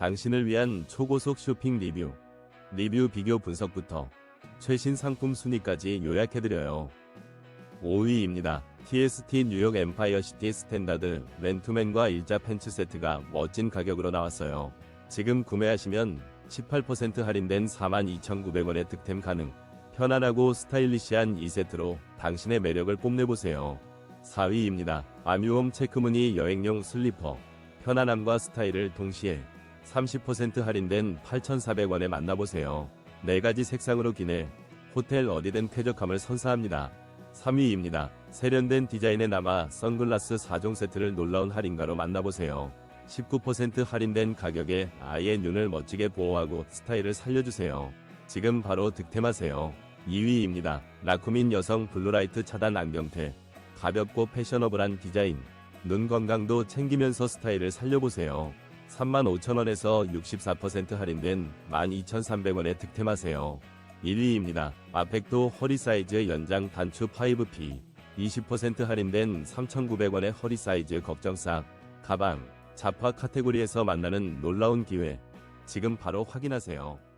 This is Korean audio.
당신을 위한 초고속 쇼핑 리뷰. 리뷰 비교 분석부터 최신 상품 순위까지 요약해드려요. 5위입니다. TST 뉴욕 엠파이어 시티 스탠다드 맨투맨과 일자 팬츠 세트가 멋진 가격으로 나왔어요. 지금 구매하시면 18% 할인된 42,900원에 득템 가능. 편안하고 스타일리시한 이 세트로 당신의 매력을 뽐내보세요. 4위입니다. 아뮤홈 체크무늬 여행용 슬리퍼. 편안함과 스타일을 동시에 30% 할인된 8,400원에 만나보세요. 4가지 색상으로 기내 호텔 어디든 쾌적함을 선사합니다. 3위입니다. 세련된 디자인에 남아 선글라스 4종 세트를 놀라운 할인가로 만나보세요. 19% 할인된 가격에 아이의 눈을 멋지게 보호하고 스타일을 살려주세요. 지금 바로 득템하세요. 2위입니다. 라쿠민 여성 블루라이트 차단 안경테. 가볍고 패셔너블한 디자인. 눈 건강도 챙기면서 스타일을 살려보세요. 35,000원에서 64% 할인된 12,300원에 득템하세요. 1위입니다. 아펙도 허리 사이즈 연장 단추 5P. 20% 할인된 3,900원의 허리 사이즈 걱정싹. 가방. 자파 카테고리에서 만나는 놀라운 기회. 지금 바로 확인하세요.